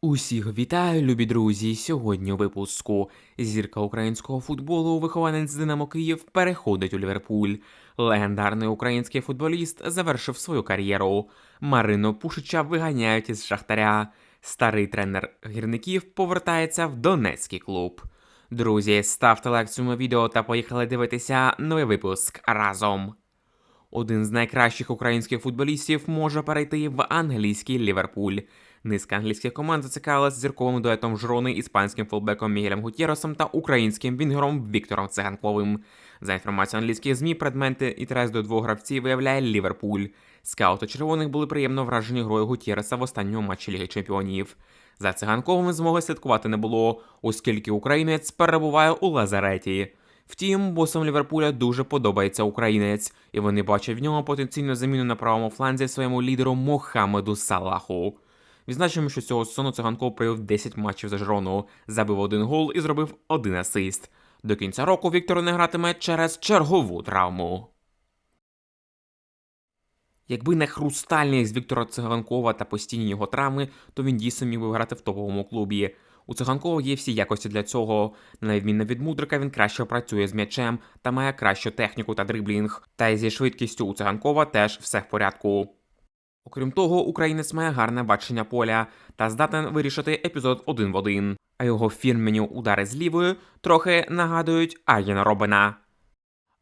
Усіх вітаю, любі друзі! Сьогодні у випуску зірка українського футболу, вихованець Динамо Київ, переходить у Ліверпуль. Легендарний український футболіст завершив свою кар'єру. Марину Пушича виганяють із Шахтаря. Старий тренер гірників повертається в Донецький клуб. Друзі, ставте лайк цьому відео та поїхали дивитися новий випуск разом. Один з найкращих українських футболістів може перейти в англійський Ліверпуль. Низка англійських команд зацікавилась зірковим дуетом Жрони, іспанським фулбеком Мігелем Гутєросом та українським вінгером Віктором Циганковим. За інформацією англійських ЗМІ, предмети інтерес до двох гравців виявляє Ліверпуль. Скаути червоних були приємно вражені грою Гутєреса в останньому матчі Ліги Чемпіонів. За циганковим змоги слідкувати не було, оскільки українець перебуває у лазареті. Втім, босам Ліверпуля дуже подобається українець, і вони бачать в ньому потенційну заміну на правому фланзі своєму лідеру Мохамеду Салаху. Відзначимо, що цього сезону циганков провів 10 матчів за Жирону, забив один гол і зробив один асист. До кінця року Віктор не гратиме через чергову травму. Якби не хрустальність Віктора Циганкова та постійні його травми, то він дійсно міг би грати в топовому клубі. У Циганкова є всі якості для цього. На відміну від Мудрика, він краще працює з м'ячем та має кращу техніку та дриблінг. Та й зі швидкістю у Циганкова теж все в порядку. Окрім того, українець має гарне бачення поля та здатен вирішити епізод один в один, а його фірмені удари з лівою трохи нагадують Ар'єна Робена.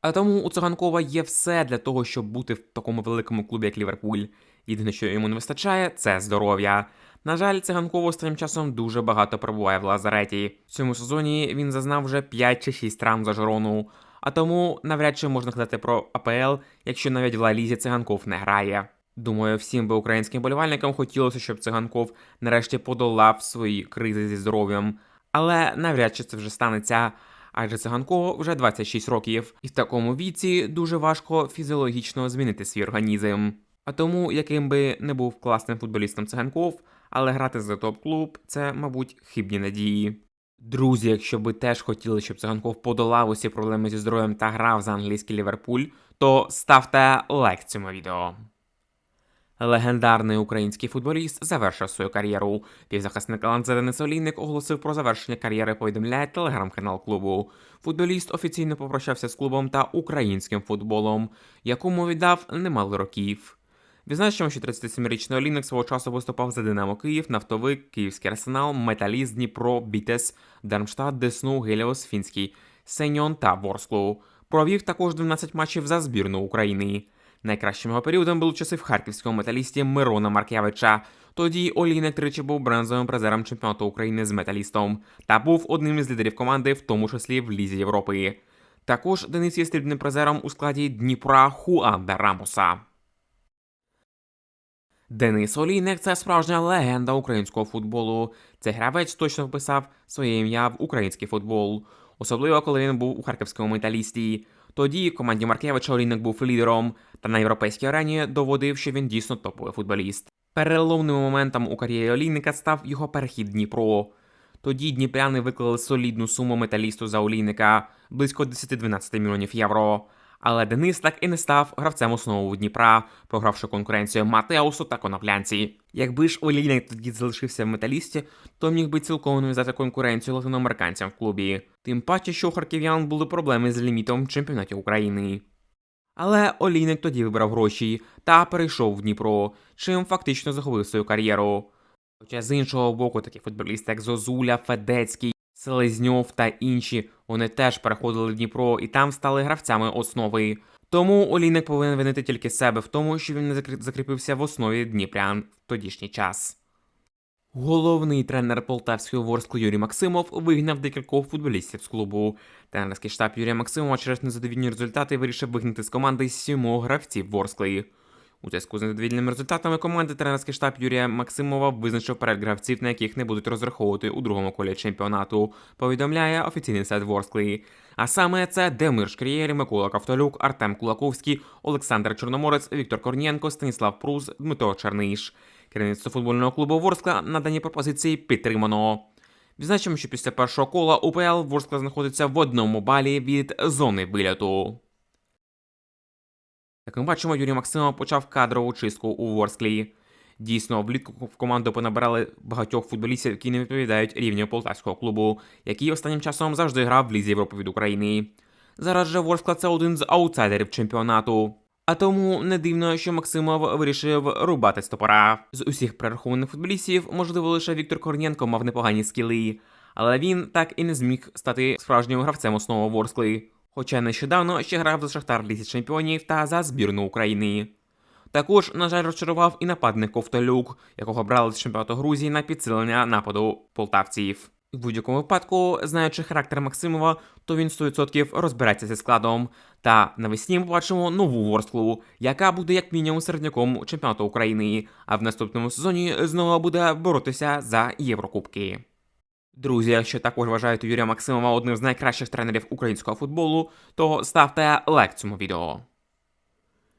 А тому у Циганкова є все для того, щоб бути в такому великому клубі, як Ліверпуль. Єдине, що йому не вистачає, це здоров'я. На жаль, циганков останнім часом дуже багато перебуває в лазареті. В цьому сезоні він зазнав вже 5 чи 6 травм за Жирону, а тому навряд чи можна казати про АПЛ, якщо навіть в Ла-Лізі циганков не грає. Думаю, всім би українським болівальникам хотілося, щоб циганков нарешті подолав свої кризи зі здоров'ям, але навряд чи це вже станеться. Адже циганкову вже 26 років, і в такому віці дуже важко фізіологічно змінити свій організм. А тому, яким би не був класним футболістом циганков, але грати за топ-клуб це, мабуть, хибні надії. Друзі, якщо би теж хотіли, щоб циганков подолав усі проблеми зі здоров'ям та грав за англійський Ліверпуль, то ставте лайк цьому відео. Легендарний український футболіст завершив свою кар'єру. Півзахисник Ланзе Денис Олійник оголосив про завершення кар'єри. Повідомляє телеграм-канал клубу. Футболіст офіційно попрощався з клубом та українським футболом, якому віддав немало років. Відзначимо, що 37-річний Олійник свого часу виступав за Динамо Київ, Нафтовик, Київський арсенал, Металіст, Дніпро, Бітес, Дармштадт, Десну, Геліос, Фінський, Сеньон та Ворсклу. Провів також 12 матчів за збірну України. Найкращим його періодом були часи в харківському металісті Мирона Маркевича. Тоді Олійник тричі був бронзовим призером чемпіонату України з металістом та був одним із лідерів команди, в тому числі в Лізі Європи. Також Денис є срібним призером у складі Дніпра Хуанда Рамоса. Денис Олійник це справжня легенда українського футболу. Цей гравець точно вписав своє ім'я в український футбол, особливо коли він був у харківському металісті. Тоді команді Маркевича Олійник був лідером, та на європейській арені доводив, що він дійсно топовий футболіст. Переломним моментом у кар'єрі Олійника став його перехід Дніпро. Тоді дніпряни виклали солідну суму металісту за Олійника близько 10-12 мільйонів євро. Але Денис так і не став гравцем основу Дніпра, програвши конкуренцію Матеусу та Коноплянці. Якби ж Олійник тоді залишився в металісті, то міг би цілком нав'язати конкуренцію латиноамериканцям в клубі. Тим паче, що у харків'ян були проблеми з лімітом в чемпіонаті України. Але Олійник тоді вибрав гроші та перейшов в Дніпро, чим фактично захопив свою кар'єру. Хоча з іншого боку, такі футболісти, як Зозуля, Федецький, Селезньов та інші, вони теж переходили в Дніпро і там стали гравцями основи. Тому Олійник повинен винити тільки себе в тому, що він не закріпився в основі Дніпрян в тодішній час. Головний тренер полтавського Ворскли Юрій Максимов вигнав декількох футболістів з клубу. Тренерський штаб Юрія Максимова через незадовільні результати вирішив вигнати з команди сімох гравців Ворскли. У зв'язку з незадовільними результатами команди тренерський штаб Юрія Максимова визначив перед гравців, на яких не будуть розраховувати у другому колі чемпіонату, повідомляє офіційний сайт Ворскли. А саме це Демир Шкрієрі, Микола Ковтолюк, Артем Кулаковський, Олександр Чорноморець, Віктор Корнієнко, Станіслав Прус, Дмитро Черниш. Керівництво футбольного клубу Ворскла на дані пропозиції підтримано. Відзначимо, що після першого кола УПЛ Ворскла знаходиться в одному балі від зони виліту. Як ми бачимо, Юрій Максимов почав кадрову чистку у Ворсклі. Дійсно, влітку в команду понабирали багатьох футболістів, які не відповідають рівню полтавського клубу, який останнім часом завжди грав в Лізі Європи від України. Зараз же Ворскла це один з аутсайдерів чемпіонату. А тому не дивно, що Максимов вирішив рубати стопора. З усіх перерахованих футболістів, можливо, лише Віктор Корнієнко мав непогані скіли, але він так і не зміг стати справжнім гравцем основи Ворскли. Хоча нещодавно ще грав за Шахтар в Лізі чемпіонів та за збірну України. Також, на жаль, розчарував і нападник Ковтолюк, якого брали з чемпіонату Грузії на підсилення нападу полтавців. В будь-якому випадку, знаючи характер Максимова, то він 100% розбереться зі складом. Та навесні ми побачимо нову Ворсклу, яка буде як мінімум середняком чемпіонату України, а в наступному сезоні знову буде боротися за Єврокубки. Друзі, якщо також вважаєте Юрія Максимова одним з найкращих тренерів українського футболу, то ставте лайк цьому відео.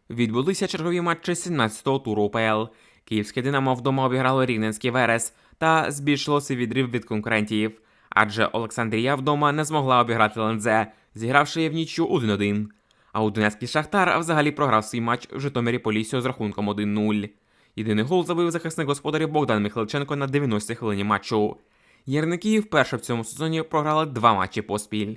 Відбулися чергові матчі 17-го туру УПЛ. Київське Динамо вдома обіграло Рівненський Верес та збільшилося відрив від конкурентів, адже Олександрія вдома не змогла обіграти Лензе, зігравши в нічю 1-1. А у Донецький Шахтар взагалі програв свій матч в Житомирі Поліссю з рахунком 1-0. Єдиний гол забив захисник господарів Богдан Михайличенко на 90-й хвилині матчу. Гірники вперше в цьому сезоні програли два матчі поспіль.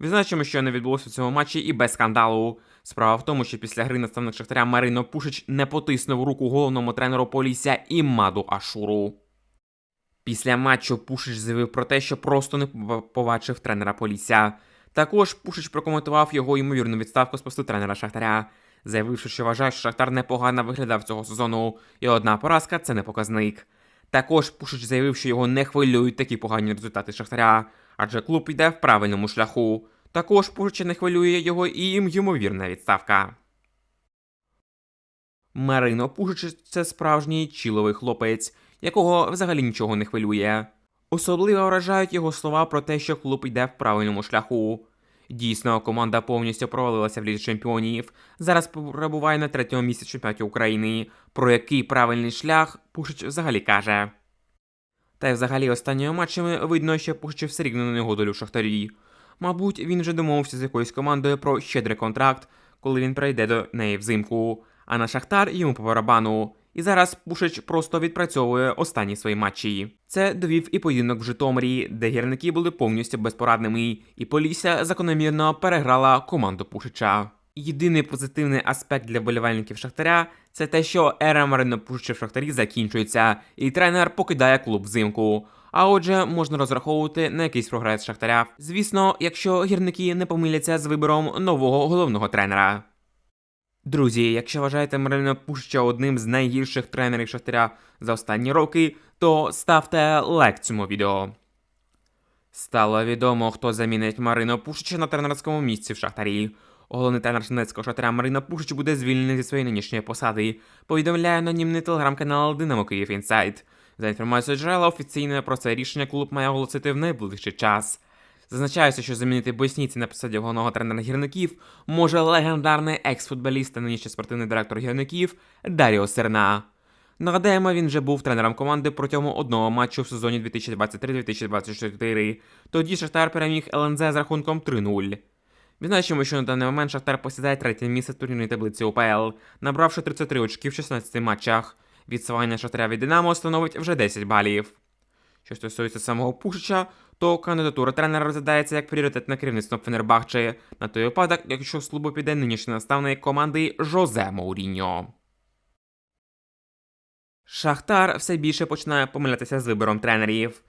Відзначимо, що не відбулося в цьому матчі і без скандалу. Справа в тому, що після гри наставник Шахтаря Марино Пушич не потиснув руку головному тренеру Полісся і Маду Ашуру. Після матчу Пушич заявив про те, що просто не побачив тренера Полісся. Також Пушич прокоментував його ймовірну відставку з посту тренера Шахтаря, заявивши, що вважає, що Шахтар непогано виглядав цього сезону, і одна поразка це не показник. Також Пушич заявив, що його не хвилюють такі погані результати Шахтаря, адже клуб йде в правильному шляху. Також Пушича не хвилює його і їм ймовірна відставка. Марино Пушич це справжній чіловий хлопець, якого взагалі нічого не хвилює. Особливо вражають його слова про те, що клуб йде в правильному шляху. Дійсно, команда повністю провалилася в лізі чемпіонів. Зараз перебуває на третьому місці чемпіонаті України. Про який правильний шлях Пушич взагалі каже. Та й взагалі останніми матчами видно, що Пушич все рівно на нього долю шахтарі. Мабуть, він вже домовився з якоюсь командою про щедрий контракт, коли він прийде до неї взимку, а на Шахтар йому по барабану. І зараз Пушич просто відпрацьовує останні свої матчі. Це довів і поєдинок в Житомирі, де гірники були повністю безпорадними, і Полісся закономірно переграла команду Пушича. Єдиний позитивний аспект для болівальників Шахтаря це те, що ера Марино Пушича в Шахтарі закінчується, і тренер покидає клуб взимку. А отже, можна розраховувати на якийсь прогрес Шахтаря. Звісно, якщо гірники не помиляться з вибором нового головного тренера. Друзі, якщо вважаєте Марина Пуща одним з найгірших тренерів Шахтаря за останні роки, то ставте лайк цьому відео. Стало відомо, хто замінить Марину Пушича на тренерському місці в Шахтарі. Головний тренер Донецького шахтаря Марина Пушич буде звільнений зі своєї нинішньої посади, повідомляє анонімний телеграм-канал Динамо Київ Інсайт. За інформацією джерела, офіційне про це рішення клуб має оголосити в найближчий час. Зазначається, що замінити Боснійці на посаді головного тренера гірників може легендарний екс-футболіст та нинішній спортивний директор гірників Даріо Серна. Нагадаємо, він вже був тренером команди протягом одного матчу в сезоні 2023-2024. Тоді Шахтар переміг ЛНЗ з рахунком 3-0. Відзначимо, що на даний момент Шахтар посідає третє місце в турнірній таблиці УПЛ, набравши 33 очки в 16 матчах. Відсування Шахтаря від Динамо становить вже 10 балів. Що стосується самого Пушича, то кандидатура тренера розглядається як пріоритет на керівництво Фенербахче на той випадок, якщо з піде нинішній наставник команди Жозе Мауріньо. Шахтар все більше починає помилятися з вибором тренерів.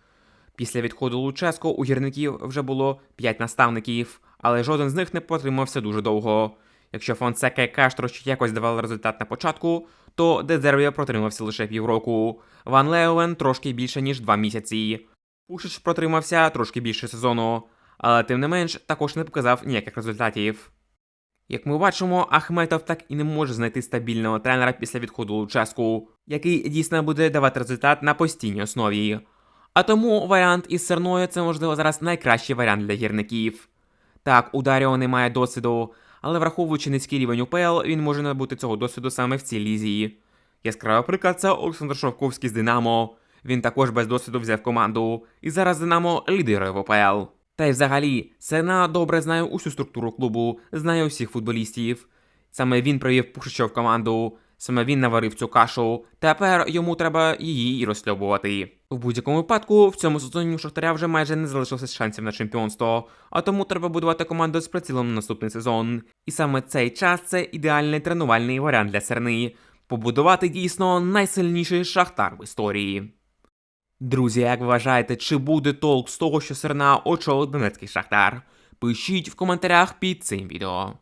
Після відходу Луческо у гірників вже було 5 наставників, але жоден з них не потримався дуже довго. Якщо Фонсека і Каштро ще якось давали результат на початку, то Дезервія протримався лише півроку. Ван Леовен трошки більше, ніж два місяці. Пушич протримався трошки більше сезону, але тим не менш також не показав ніяких результатів. Як ми бачимо, Ахметов так і не може знайти стабільного тренера після відходу Луческу, який дійсно буде давати результат на постійній основі. А тому варіант із Серною це, можливо, зараз найкращий варіант для гірників. Так, у Даріо немає досвіду, але враховуючи низький рівень УПЛ, він може набути цього досвіду саме в цій лізі. Яскравий приклад це Олександр Шовковський з Динамо. Він також без досвіду взяв команду, і зараз Динамо лідирує в УПЛ. Та й взагалі, Сена добре знає усю структуру клубу, знає усіх футболістів. Саме він привів Пушича в команду. Саме він наварив цю кашу. Тепер йому треба її і. В будь-якому випадку, в цьому сезоні у Шахтаря вже майже не залишилося шансів на чемпіонство, а тому треба будувати команду з прицілом на наступний сезон. І саме цей час це ідеальний тренувальний варіант для Серни побудувати дійсно найсильніший шахтар в історії. Друзі, як вважаєте, чи буде толк з того, що Серна очолить Донецький Шахтар? Пишіть в коментарях під цим відео.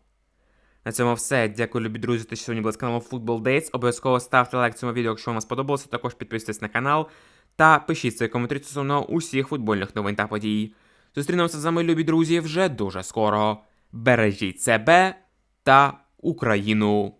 На цьому все. Дякую, любі друзі, що сьогодні були з каналом Football Dates. Обов'язково ставте лайк цьому відео, якщо вам сподобалося. Також підписуйтесь на канал та пишіть свої коментарі стосовно усіх футбольних новин та подій. Зустрінемося з вами, любі друзі, вже дуже скоро. Бережіть себе та Україну.